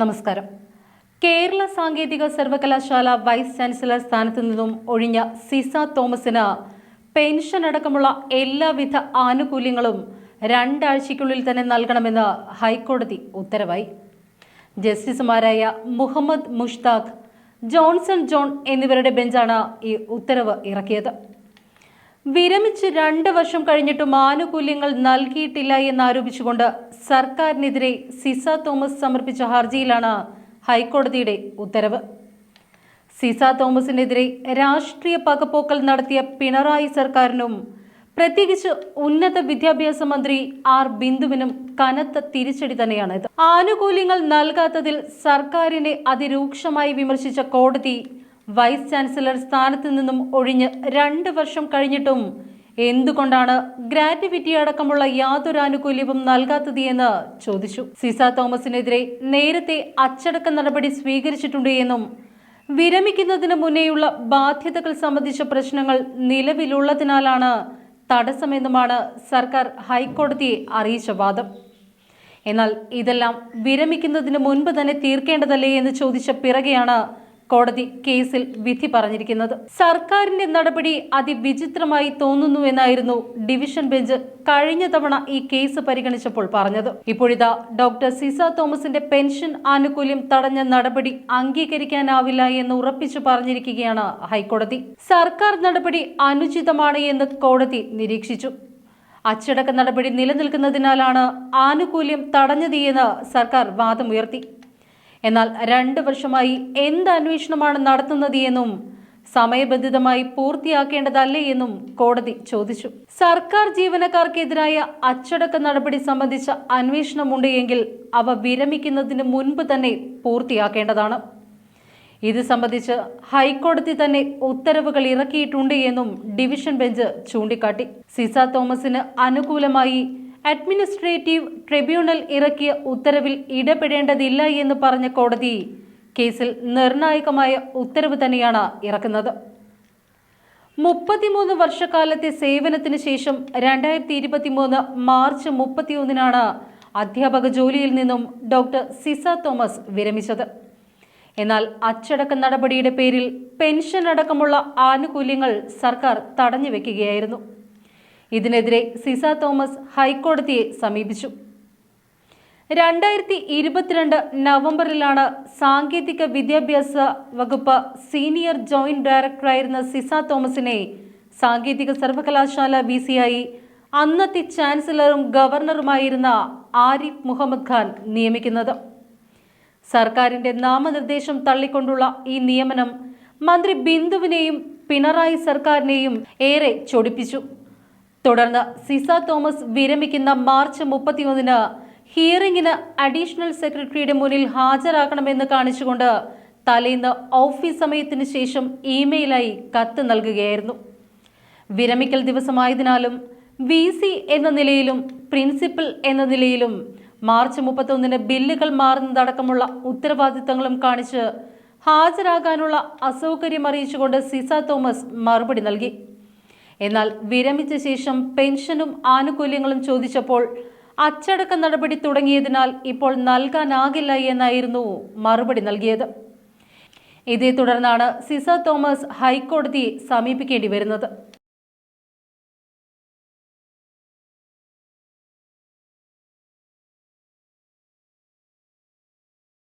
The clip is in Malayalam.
നമസ്കാരം. കേരള സാങ്കേതിക സർവകലാശാല വൈസ് ചാൻസലർ സ്ഥാനത്തു നിന്നും ഒഴിഞ്ഞ സിസ തോമസിന് പെൻഷൻ അടക്കമുള്ള എല്ലാവിധ ആനുകൂല്യങ്ങളും രണ്ടാഴ്ചയ്ക്കുള്ളിൽ തന്നെ നൽകണമെന്ന് ഹൈക്കോടതി ഉത്തരവായി. ജസ്റ്റിസുമാരായ മുഹമ്മദ് മുഷ്താഖ് ജോൺസൺ ജോൺ എന്നിവരുടെ ബെഞ്ചാണ് ഈ ഉത്തരവ് ഇറക്കിയത്. വിരമിച്ച് രണ്ട് വർഷം കഴിഞ്ഞിട്ടും ആനുകൂല്യങ്ങൾ നൽകിയിട്ടില്ല എന്നാരോപിച്ചുകൊണ്ട് സർക്കാരിനെതിരെ സിസ തോമസ് സമർപ്പിച്ച ഹർജിയിലാണ് ഹൈക്കോടതിയുടെ ഉത്തരവ്. സിസ തോമസിനെതിരെ രാഷ്ട്രീയ പകപ്പോക്കൽ നടത്തിയ പിണറായി സർക്കാരിനും പ്രത്യേകിച്ച് ഉന്നത വിദ്യാഭ്യാസ മന്ത്രി ആർ ബിന്ദുവിനും കനത്ത തിരിച്ചടി തന്നെയാണ് ഇത് ആനുകൂല്യങ്ങൾ നൽകാത്തതിൽ സർക്കാരിനെ അതിരൂക്ഷമായി വിമർശിച്ച കോടതി വൈസ് ചാൻസലർ സ്ഥാനത്ത് നിന്നും ഒഴിഞ്ഞ് രണ്ട് വർഷം കഴിഞ്ഞിട്ടും എന്തുകൊണ്ടാണ് ഗ്രാറ്റുവിറ്റി അടക്കമുള്ള യാതൊരു ആനുകൂല്യവും നൽകാത്തത് എന്ന് ചോദിച്ചു. സിസ തോമസിനെതിരെ നേരത്തെ അച്ചടക്ക നടപടി സ്വീകരിച്ചിട്ടുണ്ട് എന്നും വിരമിക്കുന്നതിന് മുന്നേയുള്ള ബാധ്യതകൾ സംബന്ധിച്ച പ്രശ്നങ്ങൾ നിലവിലുള്ളതിനാലാണ് തടസ്സമെന്നുമാണ് സർക്കാർ ഹൈക്കോടതിയെ അറിയിച്ച വാദം. എന്നാൽ ഇതെല്ലാം വിരമിക്കുന്നതിന് മുൻപ് തന്നെ തീർക്കേണ്ടതല്ലേ എന്ന് ചോദിച്ച പിറകെയാണ് കോടതി കേസിൽ വിധി പറഞ്ഞിരിക്കുന്നത്. സർക്കാരിന്റെ നടപടി അതിവിചിത്രമായി തോന്നുന്നുവെന്നായിരുന്നു ഡിവിഷൻ ബെഞ്ച് കഴിഞ്ഞ തവണ ഈ കേസ് പരിഗണിച്ചപ്പോൾ പറഞ്ഞത്. ഇപ്പോഴിതാ ഡോക്ടർ സിസ തോമസിന്റെ പെൻഷൻ ആനുകൂല്യം തടഞ്ഞ നടപടി അംഗീകരിക്കാനാവില്ല എന്ന് ഉറപ്പിച്ചു പറഞ്ഞിരിക്കുകയാണ് ഹൈക്കോടതി. സർക്കാർ നടപടി അനുചിതമാണ് എന്ന് കോടതി നിരീക്ഷിച്ചു. അച്ചടക്ക നടപടി നിലനിൽക്കുന്നതിനാലാണ് ആനുകൂല്യം തടഞ്ഞത് എന്ന് സർക്കാർ വാദമുയർത്തി. എന്നാൽ രണ്ട് വർഷമായി എന്ത് അന്വേഷണമാണ് നടത്തുന്നത് എന്നും സമയബന്ധിതമായി പൂർത്തിയാക്കേണ്ടതല്ലേ എന്നും കോടതി ചോദിച്ചു. സർക്കാർ ജീവനക്കാർക്കെതിരായ അച്ചടക്ക നടപടി സംബന്ധിച്ച അന്വേഷണമുണ്ട് എങ്കിൽ അവ വിരമിക്കുന്നതിന് മുൻപ് തന്നെ പൂർത്തിയാക്കേണ്ടതാണ്. ഇത് സംബന്ധിച്ച് ഹൈക്കോടതി തന്നെ ഉത്തരവുകൾ ഇറക്കിയിട്ടുണ്ട് എന്നും ഡിവിഷൻ ബെഞ്ച് ചൂണ്ടിക്കാട്ടി. സിസ തോമസിന് അനുകൂലമായി അഡ്മിനിസ്ട്രേറ്റീവ് ട്രിബ്യൂണൽ ഇറക്കിയ ഉത്തരവിൽ ഇടപെടേണ്ടതില്ല എന്ന് പറഞ്ഞ കോടതി കേസിൽ നിർണായകമായ ഉത്തരവ് തന്നെയാണ് ഇറക്കുന്നത്. മുപ്പത്തിമൂന്ന് വർഷക്കാലത്തെ സേവനത്തിന് ശേഷം രണ്ടായിരത്തി ഇരുപത്തിമൂന്ന് മാർച്ച് മുപ്പത്തിയൊന്നിനാണ് അധ്യാപക ജോലിയിൽ നിന്നും ഡോക്ടർ സിസ തോമസ് വിരമിച്ചത്. എന്നാൽ അച്ചടക്ക നടപടിയുടെ പേരിൽ പെൻഷൻ അടക്കമുള്ള ആനുകൂല്യങ്ങൾ സർക്കാർ തടഞ്ഞു വെക്കുകയായിരുന്നു. ഇതിനെതിരെ സിസ തോമസ് ഹൈക്കോടതിയെ സമീപിച്ചു. രണ്ടായിരത്തി ഇരുപത്തിരണ്ട് നവംബറിലാണ് സാങ്കേതിക വിദ്യാഭ്യാസ വകുപ്പ് സീനിയർ ജോയിന്റ് ഡയറക്ടറായിരുന്ന സിസ തോമസിനെ സാങ്കേതിക സർവകലാശാല വി സിയായി അന്നത്തെ ചാൻസലറും ഗവർണറുമായിരുന്ന ആരിഫ് മുഹമ്മദ് ഖാൻ നിയമിക്കുന്നത്. സർക്കാരിന്റെ നാമനിർദ്ദേശം തള്ളിക്കൊണ്ടുള്ള ഈ നിയമനം മന്ത്രി ബിന്ദുവിനെയും പിണറായി സർക്കാരിനെയും ഏറെ ചൊടിപ്പിച്ചു. തുടർന്ന് സിസ തോമസ് വിരമിക്കുന്ന മാർച്ച് മുപ്പത്തിയൊന്നിന് ഹിയറിംഗിന് അഡീഷണൽ സെക്രട്ടറിയുടെ മുന്നിൽ ഹാജരാക്കണമെന്ന് കാണിച്ചുകൊണ്ട് തലേന്ന് ഓഫീസ് സമയത്തിന് ശേഷം ഇമെയിലായി കത്ത് നൽകുകയായിരുന്നു. വിരമിക്കൽ ദിവസമായതിനാലും വി സി എന്ന നിലയിലും പ്രിൻസിപ്പൽ എന്ന നിലയിലും മാർച്ച് മുപ്പത്തൊന്നിന് ബില്ലുകൾ മാറുന്നതടക്കമുള്ള ഉത്തരവാദിത്തങ്ങളും കാണിച്ച് ഹാജരാകാനുള്ള അസൗകര്യം അറിയിച്ചുകൊണ്ട് സിസ തോമസ് മറുപടി നൽകി. എന്നാൽ വിരമിച്ച ശേഷം പെൻഷനും ആനുകൂല്യങ്ങളും ചോദിച്ചപ്പോൾ അച്ചടക്ക നടപടി തുടങ്ങിയതിനാൽ ഇപ്പോൾ നൽകാനാകില്ല എന്നായിരുന്നു മറുപടി നൽകിയത്. ഇതേ തുടർന്നാണ് സിസ തോമസ് ഹൈക്കോടതിയെ സമീപിക്കേണ്ടി വരുന്നത്.